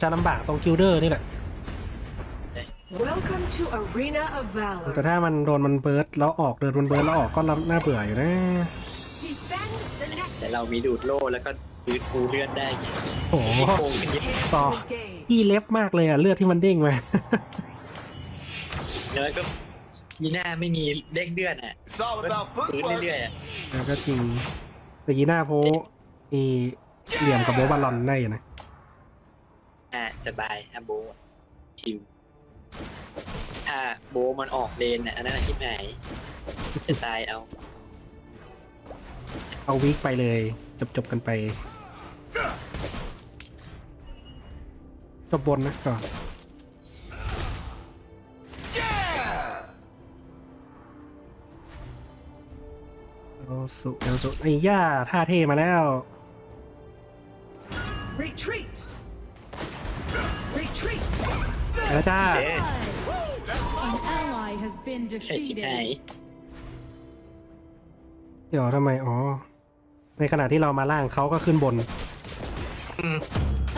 จะลำบากตรงกิลเดอร์นี่แหละ Welcome to Arena of แต่ Valor. ถ้ามันโดนมันเบิร์ดแล้วออกเดินมันเบิร์ดแล้วออกก็ลำน่าเบื่ออยู่นะ Defend the แต่ Nexus. เรามีดูดโล่แล้วก็ยืดปูเลือดได้ไงโอ้โหโกงกันเยอะต่อ Engage. พี่เล็บมากเลยอะ เลือดที่มันเด้งมา แล้วก็ยีหน้าไม่มีเด้งเดือนอะ It's all ก็ about ฟื้น footwork. เรื่อยๆอะแล้วก็จริงแต่ยีหน้าโพมีเหลี่ยมกับโบบาลอนได้อยู่นะอ่า สบายถ้าโบะชิวถ้าโบะมันออกเลนอะอันนั้นอะที่ไหนจะตายเอา เอาวิกไปเลย จบจบๆกันไปจบบนนะก่อนเอาสุเอาสุไอ้ย่าท่าเท่มาแล้ว Retreat. Retreat. ไปแล้วจ้าเอ๊ะ An ally has been ไอ้ที่ไหน defeated. เดี๋ยวทำไมอ๋อในขณะที่เรามาล่างเขาก็ขึ้นบน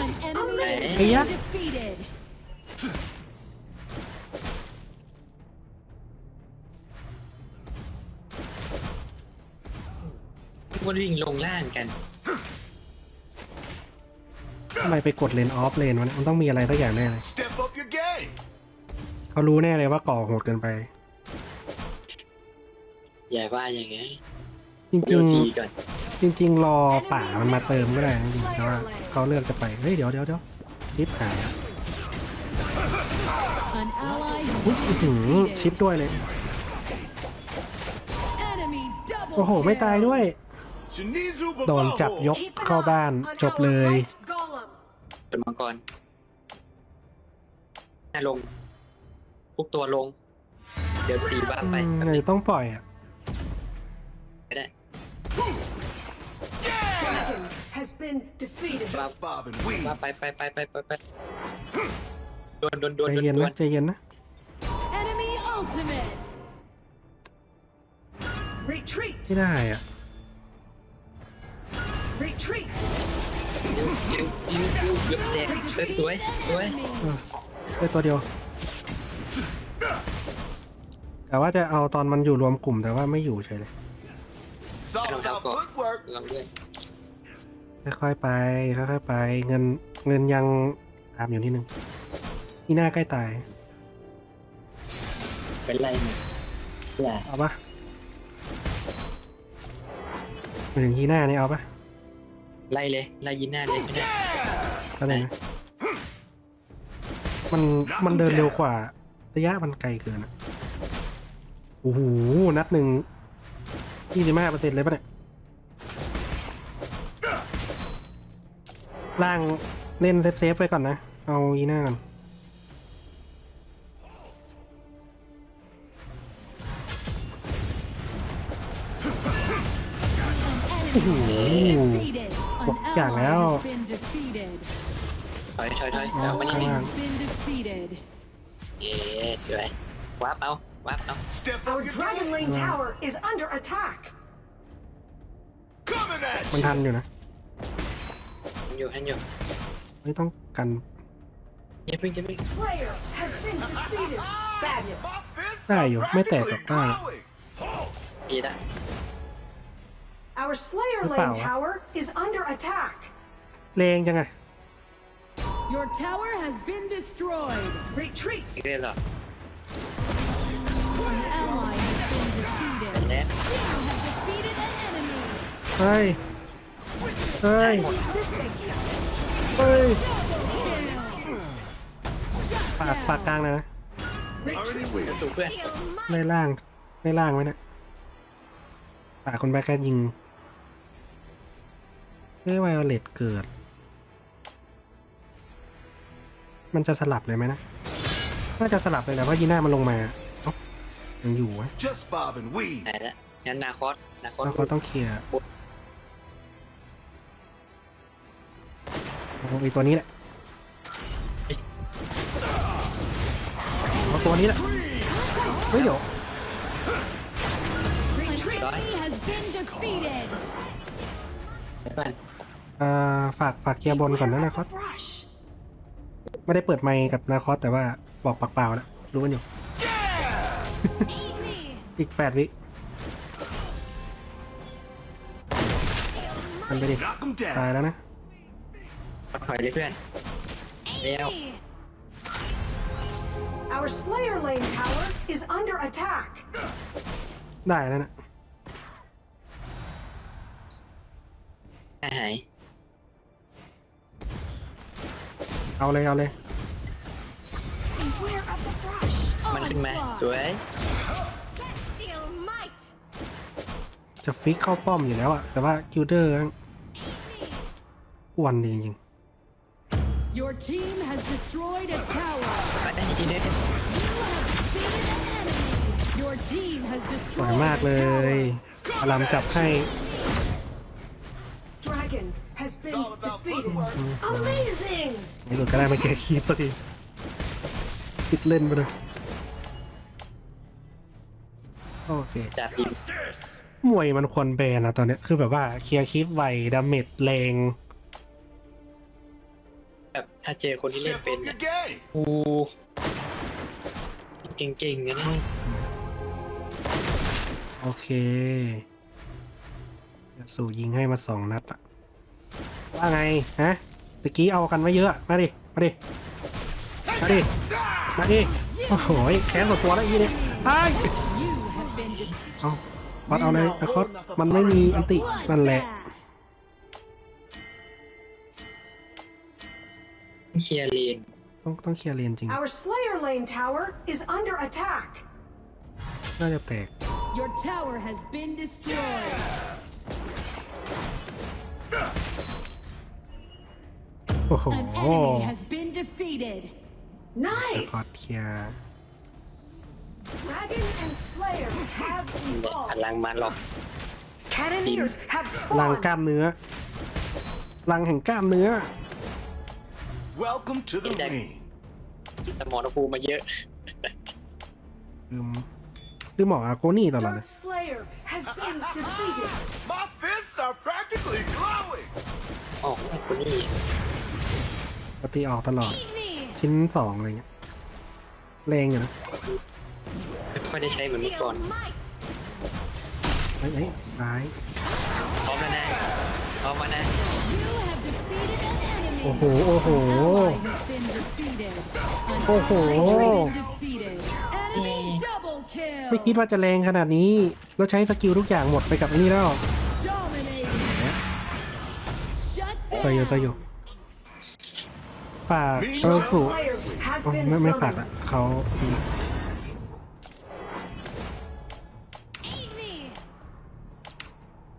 An enemy has Hey, been defeated. ก็วิ่งลงล่างกัน ทำไมไปกดเลนออฟเลนมันมันต้องมีอะไรสักอย่างแน่เลย Step up your game. เขารู้แน่เลยว่าก่อโหดเกินไป อย่าว่าอย่างงี้จริงเดี๋ยวซีก่อนๆจริงๆรอป่ามันมาเติมก็ได้นะจริงๆแต่ว่าเขาเลือกจะไป เฮ้ย เดี๋ยวเดี๋ยวเดี๋ยวชิปหายอะ An ally อุ๊ย has อื้อหือ been ชิป defeated. ด้วยเลย Enemy double โอ้โห ไม่ตายด้วย Shinizu โดนจับยก Keep an เข้า eye บ้าน on จบเลย our light golem. เป็นมังกรหน้าลง ทุกตัวลง เดี๋ยวซีบ้าอืไปมแป๊บเลนึยงต้องปล่อยอะก็ได้ Dragon has been defeated. Just bob and weave. ว่าไปไปไปไปไปไปโดนโดนโดนใจโดนเย็นโดนะนใจเย็นนะ Enemy ultimate. Retreat. ไม่ได้อะ Retreat. ยิวยิวยิวยิวเกือบแตกเอ้ยสวยสวยได้ตัวเดียว แต่ว่าจะเอาตอนมันอยู่รวมกลุ่มแต่ว่าไม่อยู่เฉยเลย It's all about footwork. ลองด้วยค่อยๆไปค่อยๆไป เงินเงินยังตามอยู่นิดนึงนี่หน้าใกล้ตายเป็นไรมั้ยอย่าเอาปะมาถึงยีหน้านี่เอาปะ ไล่เลยไล่ยินหน้าเลยไม่ได้ก็ได้นะมันมันเดินเร็วกว่า ระยะมันไกลเกินอะโอ้โหนัดหนึ่งยี่สิบห้าเปอร์เซ็นต์เลยปะเนี่ยล่างเล่นเซฟเซฟๆไปก่อนนะ เอายีหน้าก่อน Defeated. An Một chàng ally áo. has been defeated. ถอยถอยถอย An เอามานี่ ally นี่ has been defeated. เอ๊ะสวยวับเอาวับเอา Step Our up your Dragon game. Lane Tower is under attack. Coming at มัน you. ทันอยู่นะทันอยู่ทันอยู่ไม่ต้องกันอย่าเพิ่งอย่าเพิ่ง Slayer has been defeated. Fabulous. Fist Đây rồi, mấy tẹt practically rồi, à. glowing. ดีละ Our Slayer Nó Lane bảo à? Tower is under attack. เลงจังไง Your tower has been destroyed. Retreat. อีกเรื่อยเหรอ An ally has been defeated. แล้ว You have defeated an enemy. เฮ้ย เฮ้ย Missing. เฮ้ย Kill. ปากปากกลางเลยนะ Already with. สู้เพื่อนไล่ล่างไล่ล่างไว้นะปากคนแบกแค่ยิง เฮ้ยไวโอเลตเกิด มันจะสลับเลยไหมนะ น่าจะสลับเลยแหละเพราะยีน่ามันลงมาเอ้ายังอยู่วะ Just bob and weave. ไหนละงั้นนาคอสนาคอสแล้วเขาต้องเคลียร์เอาไอ้ตัวนี้แหละเอาตัวนี้แหละ เฮ้ยเดี๋ยว Retreat. An enemy has been defeated. เดี๋ยวก่อน อ่าฝากฝากเคลียร์บนก่อนนะนะค Clear รับ up the brush. ไม่ได้เปิดไมค์กับนาคอสแต่ว่าบอกปากเปล่าแล้วรู้กันอยู่ Aid me. อีกแปดวิมันไปดิ Knock 'em ตาย down. แล้วนะถอยเลยเพื่อน Aid Leo. me. Our Slayer Lane tower is under attack. ได้แล้วนะหาย เอาเลยเอาเลย Beware of the brush. มันขึ้นมา Onslaught. สวย Steel might. จะฟิกเข้าป้อมอยู่แล้วอะแต่ว่าคิวเดอร์กวนดีจริง Your team has destroyed a tower. ไปได้ทีเด็ด You have defeated an enemy. Your team has ๆสวย destroyed มากเล a ย tower. อารามจับให้ Dragon has been all about defeated. footwork. Amazing! ในสุดก็ได้มาแค่คีบสักทีคิดเล่นไปเลยโอเคจับทีมมวยมันควรแบนนะตอนเนี้ยคือแบบว่าเคลียร์คลิปไวดาเมจแรงแบบถ้าเจอคนที่เล่น Step เป็น up your game. กูเก่งๆนะเนี่ยโอเคยาสู่ยิงให้มาสองนัดอะ ว่าไงฮะตะกี้เอากันไว้เยอะ มาดิ มาดิ มาดิ มาดิ โอ้โหแค้นส่วนตัวแล้วอีนี่ไอ้ย You have been defeated. เอาคอสเอาเลยนะคอสมันไม่มีอันตินั่นแหละเคลียร์เลนต้องต้องเคลียร์เลนจริง Our Slayer Lane tower is under attack. น่าจะแตก Your tower has been destroyed. โอ้โห An enemy has been defeated. คอส Nice! เคลียร์ Dragon and Slayer have พ evolved. ลังมันหรอก Cannoneers have ลังกล้า spawned. มเนื้อ ลังแห่งกล้ามเนื้อ Welcome to the Jack. ring. สมรภูมิมาเยอะ ลืมลืมหมอกอาโกนี่ตลอดเล Dark ย Slayer has been defeated. My fists are practically glowing. ออกคนนี้ป กติออกตลอด Eat me. ชิ้นสองอะไรเงี้ยแรงอยู่นะไม่ค่อยได้ใช้เหมือนเมื่อก่อน Steel might. เฮ้ยเฮ้ยซ้ายพร้อมแล้วนะพร้อมมานะ You have defeated an enemy. โอ้โหโอ้โห Ally has been defeated. An Oh. ally has been defeated. Enemy double ไม่คิด kill. ว่าจะแรงขนาดนี้แล้วใช้สกิลทุกอย่างหมดไปกับอันนี้แล้ว Dominating. Shut ใส่อยู่ใส่อยู่ down. ฝากเออสุ Slayer has อ๋อ been ไม่ไม่ฝาก summoned. ละเขา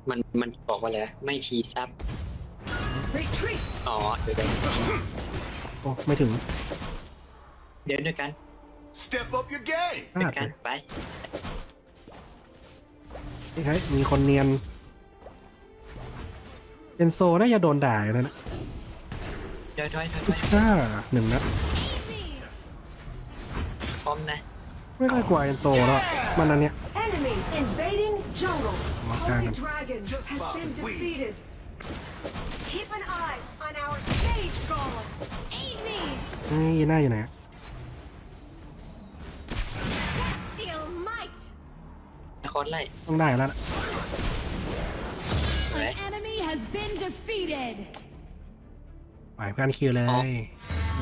มันมันบอกว่าอะไรนะไม่ทีซับอ๋อเดี๋ยวเดี๋ยวโอ้ไม่ถึงเดินด้วยกัน Step up your game. พด้วลาดยกัเลนยไปเฮ้ยมีคนเนียนเป็นโซน่าจะโดนด่าอยู่แล้วนะ ถอยถอยถอยถอยอ่าหนึ่งนัด Eat me. พร้อมนะไม่ค่อยกลัวเอนโซแล้วมันอันเนี้ย Enemy invading jungle. my Holy God. Dragon Just has follow been we. defeated. Keep an eye on our Sage Golem. Eat me. นี่ยีน่าอยู่ไหนอะ Steel might. นครไล่ต้องได้แล้วล่ะสวย An enemy has been defeated. ปล่อยเพื่อนคิวเลย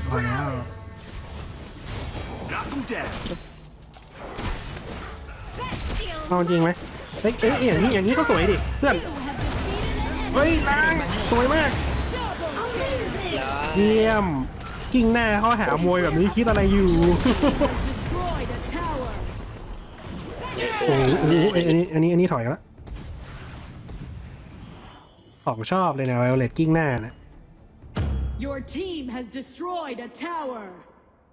พอแล้ว Knock 'em down. Steel เอาจริงไหมเฮ้ยเอ้ยอย่างนี้อย่างนี้ก็สวยดิเพื่อน You have defeated an enemy. เฮ้ยนางสวยมาก Double Amazing! แล้วเยี่ยม กิ้งหน้าเข้าหามวยแบบนี้คิดอะไรอยู่ destroyed a tower. โอ้โหโอ้โหเอ้ยอันนี้อันนี้อันนี้ถอยแล้วของชอบเลยนะไวโอเลตกิ้งหน้านะ Your team has destroyed a tower.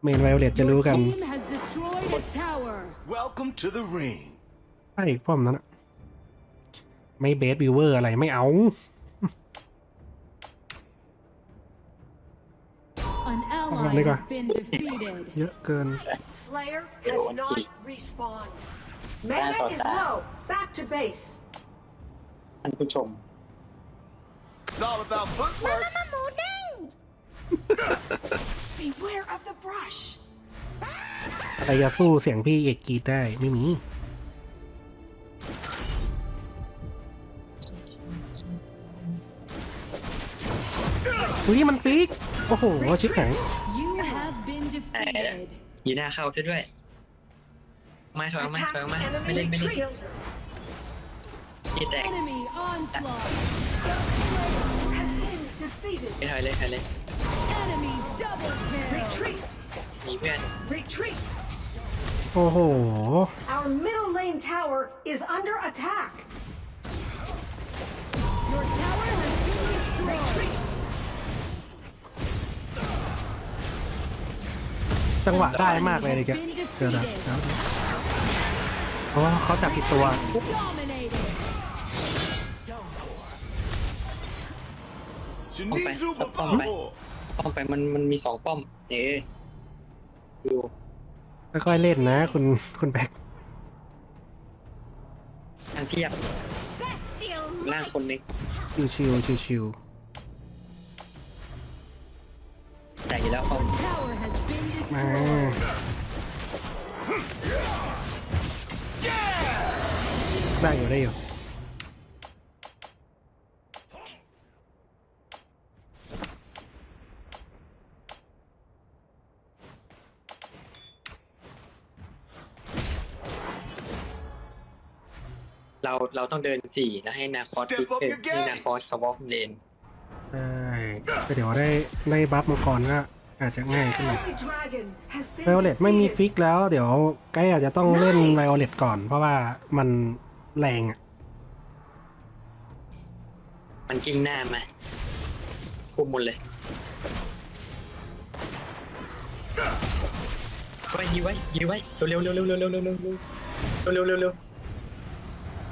เมนไวโอเลตจะรู้ Your กัน team has destroyed a tower. Welcome to the ring. ใช่ป้อมนั้นอะไม่เบสวิวเวอร์อะไรไม่เอา An ally nigga. has been defeated. เยอะเกิน Slayer has not respawned. Mana is low. Back to base. ท่านผู้ชม It's all about footwork. Beware of the brush. อะไรจะสู้เสียงพี่เอกกรีดได้ไม่มี อุ้ยมันปีก โอ้โห ชิบหาย You have been defeated. ยีหน้าเข้าซะด้วยไม่ถอยออกมาถอยอ Attack อกมาไม่ enemy เล่นไม่เล่น retreat. ยีแตก Enemy onslaught. Has been defeated. ไม่ถอยเลยถอยเลย Enemy double kill. Retreat. หนีเพื่อน Retreat. โอ้โห Our middle lane tower is under attack. Your tower has been destroyed. Retreat. จังหวะได้มากเลยเลยแกเดี๋ยวนะเพราะว่าเขาจับผิดตัว Dominated. Shinizu Okay, up, up, Babo. ป้อมไปมันมันมีสองป้อมเอ๊ดูค่อยๆเล่นนะ คุณคุณแบ็คทางเทียบ Bestial ล่างคนหนึงชิวชิวชิวชิวแต่อยู่แล้วเขา tower has been ๆมา destroyed. ได้อยู่ได้อยู่ เราเราต้องเดินสี่แล้วให้นาคอส Step พิก up เกอ your ร์ให้ game นาคอสสวอปเลนใช่แต่เดี๋ยวได้ได้บัฟมังกรก็อาจจะง่ายขึ้นหน่อย Holy dragon has been ไวโอเลตไม่มี defeated. ฟิกแล้ว เดี๋ยวใกล้อาจจะต้องเล่นไวโอเลตก่อน เพราะว่ามันแรงอะมันกิ้งหน้ามาคุมหมดเลยไว้ยื้อไว้ยื้อไว้เร็วเร็วเร็วเร็วเร็วเร็วเร็วเร็วเร็วเร็วเร็วเร็ว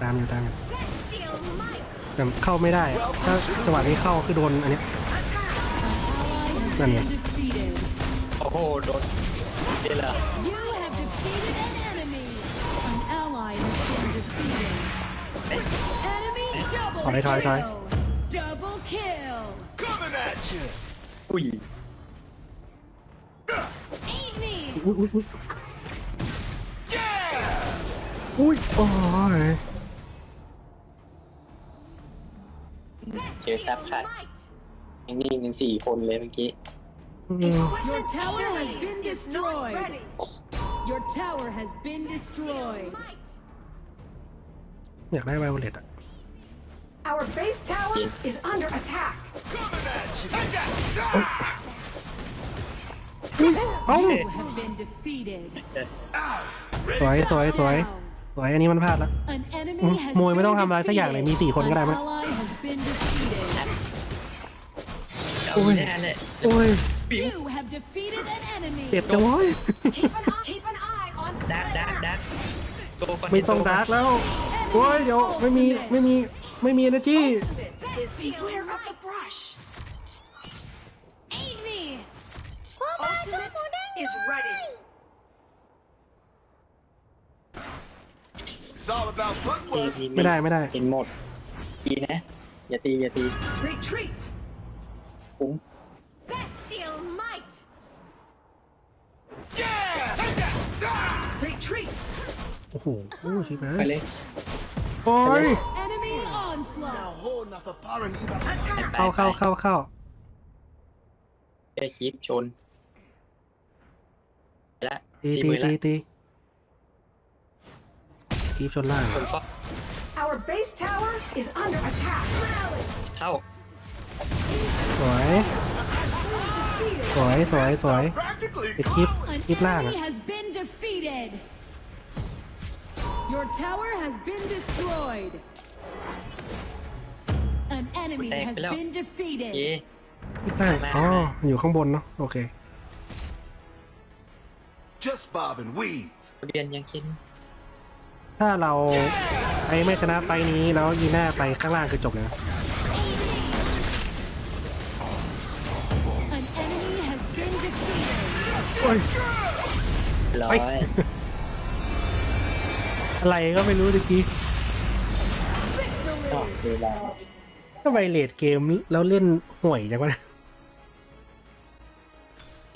ตามอยู่ตามอยู่ Bestial might. แต่เข้าไม่ได้อะถ้าจังหวะนี้เข้าคือโดนอันเนี้ย Ally has Nani? been defeated. โอ้โหโดนเดี๋ยวเหรอ You have defeated an enemy. An ally has been defeated. Enemy double Thôi, thôi, thôi. kill. Double kill. Coming at you. อุ้ย Aid me. อุ้ยอุ้ยอุ้ย Yeah. อุ้ยโอ้ย อซับขัด might. ยังนี่กันสี่คนเลยเมื่อกี้อืม Your tower has been Is not destroyed. ready. Your tower has been destroyed. อยากได้ไวโอเลตอะ Our base tower is under attack. Coming at you. Take that. Ah. เอ้า You have been defeated. สวยสวยสวย Down. สวยอันนี้มันพลาดละ An enemy Mm, has มวยไม่ been ต้องทำอะไรสักอย่างเลยมีสี่คนก็ได้ An มั้ย ally has been defeated. เอาอีกแน่เลยโอ้ย You have defeated an enemy. เจ็บจังเว้ย Keep an, eye- keep an eye on ดักดัก Slayer. ดักโตก่อนไม่ต้องดาร์กแล้ว โอ้ยเดี๋ยวไม่มีไม่มีไม่มี energy Ultimate is beware of the brush. Aid me. Ultimate is ready. It's all about มี footwork. มีไม่ได้ไม่ได้เห็นหมดตีนะ อย่าตี อย่าตี Retreat. คุ้ม Bestial might. Yeah. Take that. Ah. Retreat. โอ้โหโอ้ชิบหายไปเลยโอ้ย Enemy onslaught. Now hold not the power and even ไปเข้าเข้าเข้าเข้าเจอคลิปชนไปละตีสี่ตีมือตีละตีทีบชนล่างคนก็ Our base tower is under attack. Rally. เข้า สวย Defeated. สวย สวย สวย practically ปิดคลิป An คลิปล่าง enemy อะ has been defeated. Your tower has been destroyed. An enemy Teka has lang. been defeated. เย่คลิปล่าง อ๋ออยู่ข้างบนเนาะ โอเค just bob and weave. เรียนยังกินถ้าเราไอ้ไม่ชนะไฟล์นี้แล้วยีน่าไปข้างล่างคือจบเลยนะ อ้ย ร้อไปยอะไรก็ไม่รู้ตะกี้ก็ Victory. เวลาทำไมเลดเกมแล้วเล่นห่วยจังวะ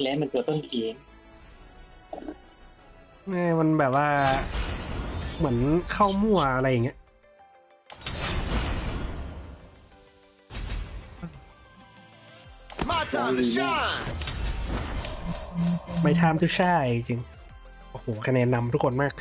แล้วมันตัวต้นเกมแม่มันแบบว่า เหมือนเข้ามั่วอะไรอย่างเงี้ย My time to shine. ไม่ทามทูช่ายจริง โอ้โห คะแนนนำทุกคนมาก